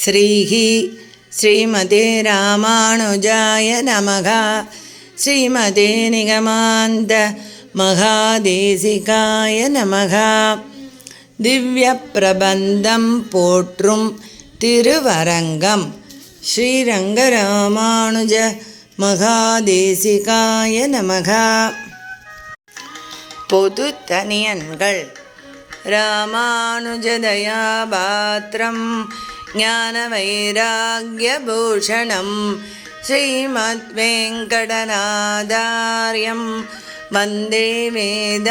ശ്രീഹി ശ്രീമതേ രാമാനുജായ നമഃ. ശ്രീമതേ നിഗമാന്ത മഹാദേശികായ നമഃ. ദിവ്യപ്രബന്ധം പോற்றும் തിരുവരങ്കം ശ്രീരംഗരാമാനുജ மகாதேசிகாய நமக பொது தனியன்கள் ராமானுஜதயாபாத்திரம் ज्ञानवैराग्यभूषणं श्रीमद्वेङ्कटनादार्यं वन्दे वेदान्तदेशिकं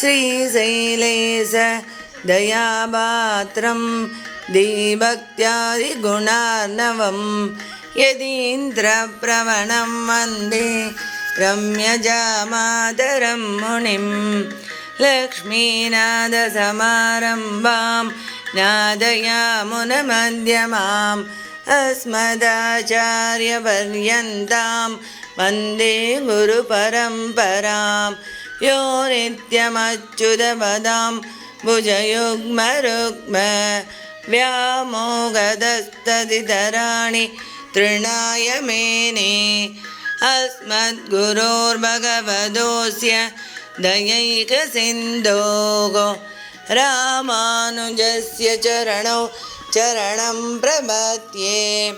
श्रीशैलेश दयापात्रं दीभक्त्यादिगुणार्णवं यदीन्द्रप्रवणं वन्दे रम्यजामातरं मुनिं लक्ष्मीनादसमारम्भाम् नादयामुनमध्यमाम् अस्मदाचार्यपर्यन्तां वन्दे गुरुपरम्परां यो नित्यमच्युतपदां भुजयुग्मरुग्म व्यामोगदस्तदितराणि तृणाय मेने अस्मद्गुरोर्भगवतोऽस्य दयैकसिन्धोः रामानुजस्य चरणौ चरणं प्रपद्ये।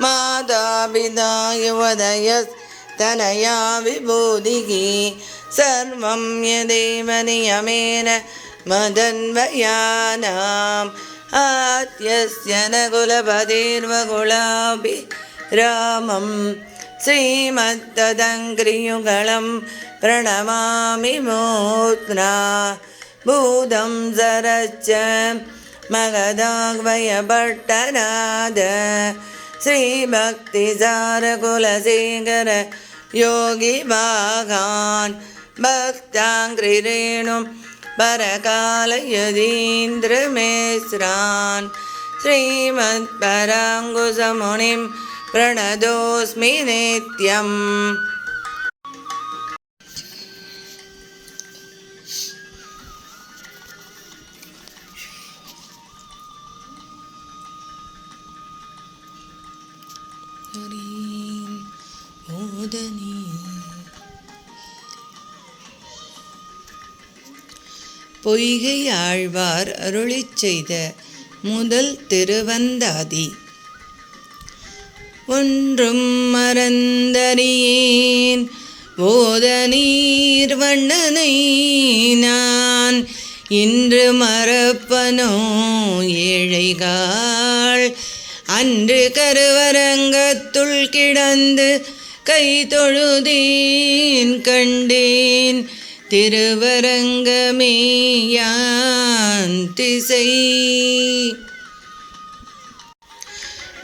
मातापिता युवदयस्तनया विभूतिः सर्वं यदेव नियमेन मदन्वयानाम्। आद्यस्य न कुलपतिर्वकुलापि रामं। श्रीमत्तदङ्घ्रियुगलं प्रणमामि मूर्ध्ना भूतं सरच्च मगदाग्वयभट्टनाद श्रीभक्तिसारकुलशेखर योगिभागान् भक्ताङ्घ्रिरेणुं परकालयदीन्द्रमेस्रान् श्रीमत्पराङ्कुशमुनिं प्रणतोऽस्मि नित्यम् நீ பொய்கை ஆழ்வார் அருளி செய்த முதல் திருவந்தாதி. ஒன்றும் மறந்தறியேன். போத நீர் வண்ணனை நான். இன்று மறப்பனோ ஏழைகாள். அன்று கருவரங்கத்துள் கிடந்து கை தொழுதேன் கண்டேன் திருவரங்கமேயான் திசை.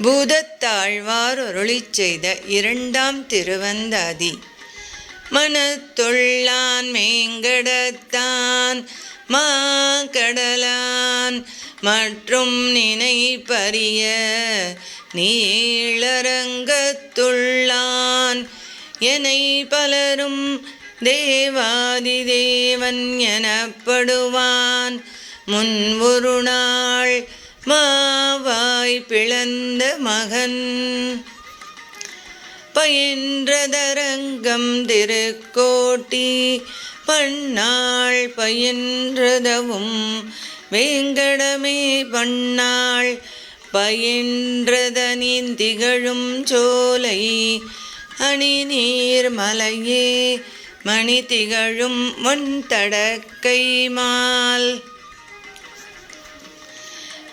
பூதத்தாழ்வார் ஒருளி செய்த இரண்டாம் திருவந்தாதி. மனத்துள்ளான் மேங்கடத்தான் மா கடலான் மற்றும் நினைப்பறிய நீளரங்கத்துள்ளான். எனை பலரும் தேவாதி தேவன் எனப்படுவான். முன் ஒரு நாள் மாவாய் பிளந்த மகன். பயின்றதரங்கம் திருக்கோட்டி பண்ணாள் பயின்றதவும் வேங்கடமே பண்ணாள் பயின்றதனின் திகழும் சோலை அணி நீர் மலையே மணி திகழும் முன் தடக்கை மால்.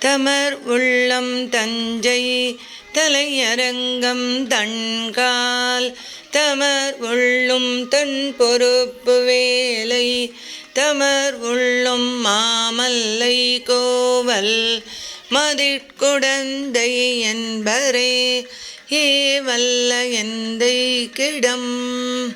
தமர் உள்ளம் தஞ்சை தலையரங்கம் தன்கால். தமர் உள்ளும் தன் பொறுப்பு வேலை தமர் உள்ளும் மாமல்லை கோவல். மதிட்குடந்தை என்பரே ஏ வல்ல எந்தை கிடம்.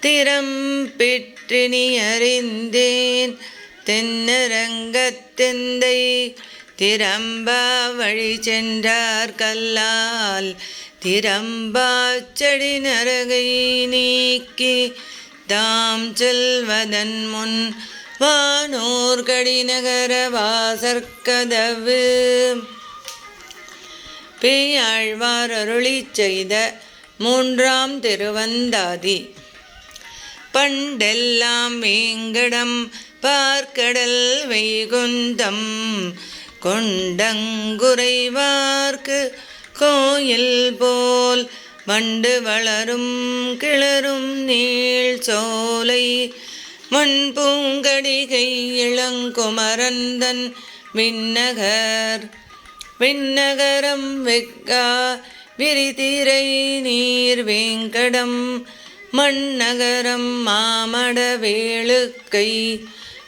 திறம் திறம்பிற்றினி அறிந்தேன் தென்னரங்கத்தெந்தை திறம்பா வழி சென்றார் கல்லால் திறம்பாச்சடி நரகை நீக்கி தாம் செல்வதன் முன் வானூர் கடிநகர வாசற்கதவு பேயாழ்வார் அருளி செய்த மூன்றாம் திருவந்தாதி. பண்டெல்லாம் வேங்கடம் பார்க்கடல் வைகுந்தம். கொண்டங்குறைவார்க்கு கோயில் போல் வண்டு வளரும் கிளரும் நீள் சோலை. முன்பூங்கடிகை இளங்குமரந்தன் விண்ணகர். விண்ணகரம் வெக்கா விரிதிரை நீர் வேங்கடம். மண்ணகரம் மாமட வேளுக்கை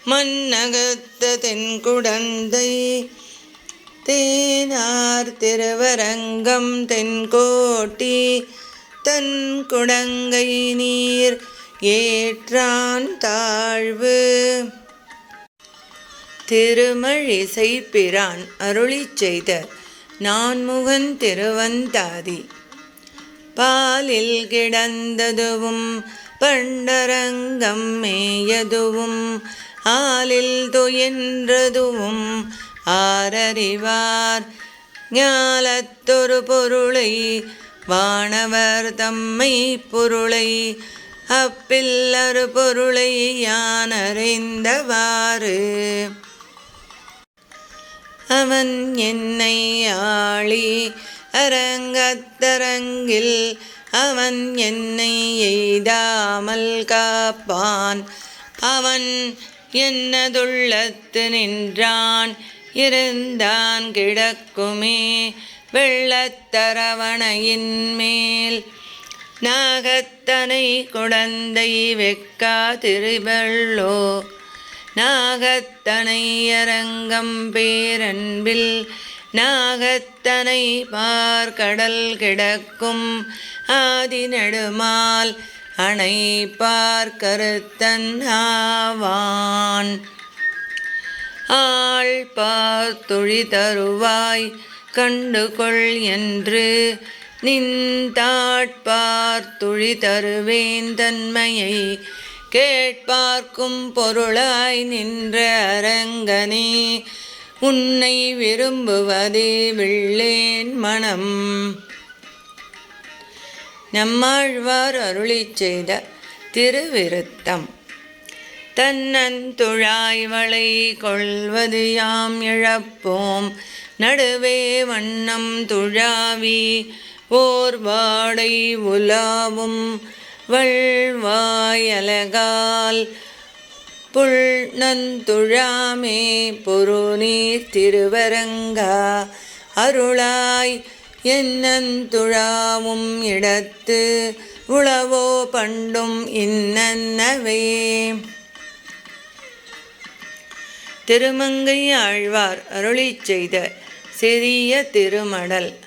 மன்னகத்த தென்குடந்தை தேனார் திருவரங்கம் தென்கோட்டி. தன் குடங்கை நீர் ஏற்றான் தாழ்வு. திருமழிசை பிரான் அருளி செய்த நான்முகன் திருவந்தாதி பாலில் கிடந்ததுவும் பண்டரங்கம் மேயதுவும் ஆலில் துயின்றதுவும் ஆரறிவார். ஞாலத்தொரு பொருளை வானவர் தம்மை பொருளை அப்பில்லரு பொருளை யானறிந்தவாறு. அவன் என்னை ஆளி அரங்கத்தரங்கில் அவன் என்னை எய்தாமல் காப்பான். அவன் என்னதுள்ளத்து நின்றான் இருந்தான் கிடக்குமே வெள்ளத்தரவணையின் மேல். நாகத்தனை குழந்தை வெக்கா திருவள்ளோ. நாகத்தனை அரங்கம் பேரன்பில் நாகத்தனை பார்க்கடல் கிடக்கும் ஆதி நெடுமால் அணை பார்க்கருத்தன் ஆவான். ஆள் பார்த்துழி தருவாய் கண்டுகொள் என்று நின்றாட்பார்த்துழி தருவேன் தன்மையை கேட்பார்க்கும் பொருளாய் நின்ற அரங்கனே உன்னை விரும்புவதே வில்லேன் மனம். நம்மாழ்வார் அருளி செய்த திருவிருத்தம் தன்னந்துழாய் வளை கொள்வது யாம் இழப்போம். நடுவே வண்ணம் துழாவி ஓர் வாடை உலாவும் வள்வாயலகால் புல் புல்நந்துழாமே பொருநீர் திருவரங்கா அருளாய் என்னந்துழாவும் இடத்து உளவோ பண்டும் இன்னன்னவே. திருமங்கை ஆழ்வார் அருளிச் செய்த சிறிய திருமடல்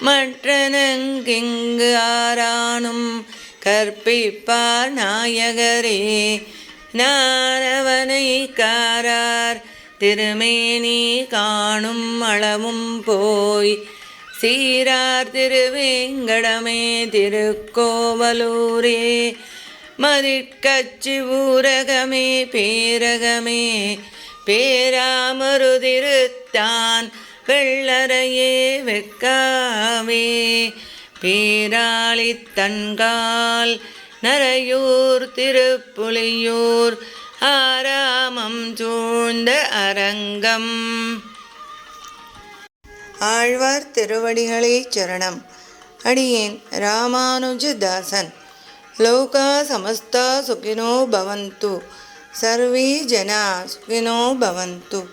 மற்றனங்கிங்கு ஆரானும் கற்பிப்பார் நாயகரே. நாரவனை காரார் திருமேனி காணும் அளவும் போய். சீரார் திருவேங்கடமே திருக்கோவலூரே. மதிக்கச்சி ஊரகமே பேரகமே. பேராமருதிருத்தான் வெள்ளரையே வெக்காவே பேராளி தன்கால் நரையூர் திருப்புலியூர் ஆராமம் சூழ்ந்த அரங்கம். ஆழ்வார் திருவடிகளே சரணம். அடியேன் ராமானுஜதாசன். லோகா சமஸ்தா சுகினோ பவந்து. சர்வே ஜனா சுகினோ பவந்து.